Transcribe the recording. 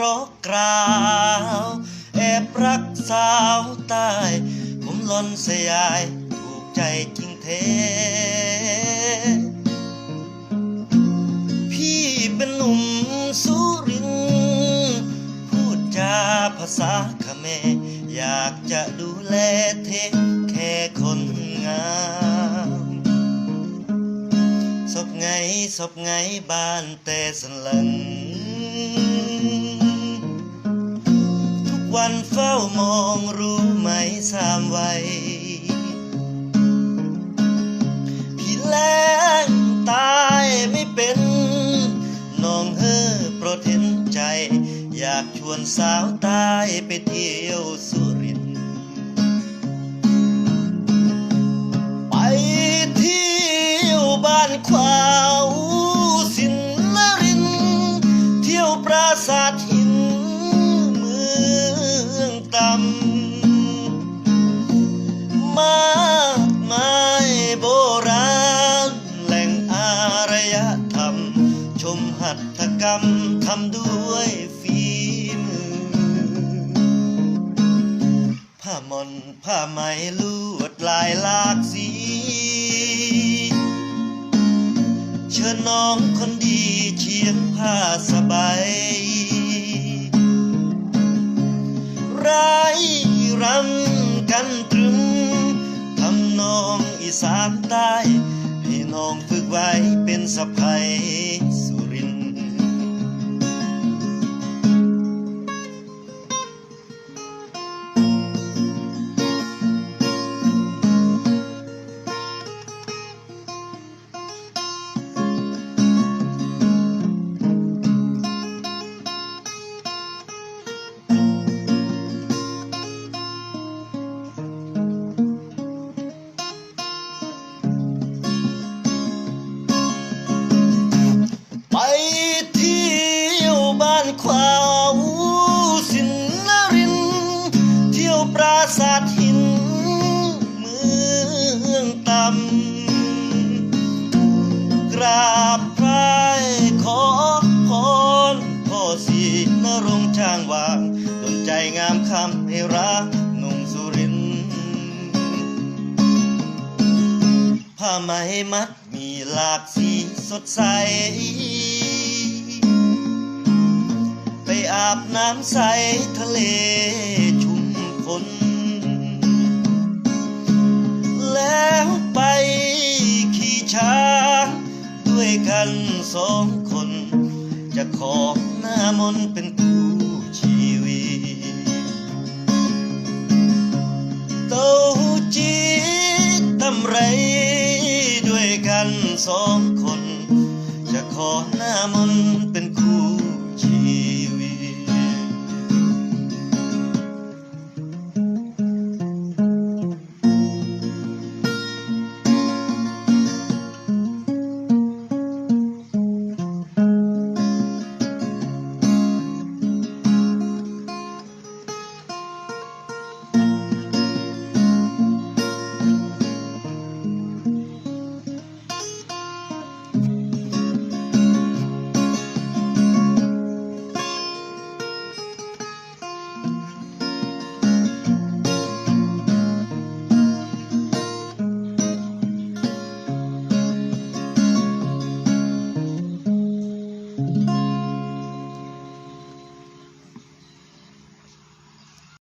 รอกกราว แอบรักสาวใต้ผมลนเสียาย ถูกใจจริงเท พี่เป็นหนุ่มสุริน พูดจาภาษาเขมรอยากจะดูแลเทแค่คนงามศพไงศพไงบ้านแต่สันหลัง วันเฝ้ามองรู้ไหมสามวัยพี่แรงตายไม่เป็นน้องเฮอโปรดเห็นใจ อยากชวนสาวตายไปเที่ยวสุรินไปเที่ยวบ้านขวาวารยธรรม ชมหัตถกรรมทำด้วยฝีมือ ผ้ามอนผ้าไหมลวดลายหลากสี เชิญน้องคนดีเชียงผ้าสบายไรรำกันตรึมทำนองอีสานใต้ น้องฝึกไว้เป็นสะพายสว ผ้าไหมมัดมีหลากสีสดใส ไปอาบน้ำใสทะเลชุ่มพนแล้วไปขี่ช้างด้วยกันสองคน จะขอหน้ามนต์เป็นคู่ ด้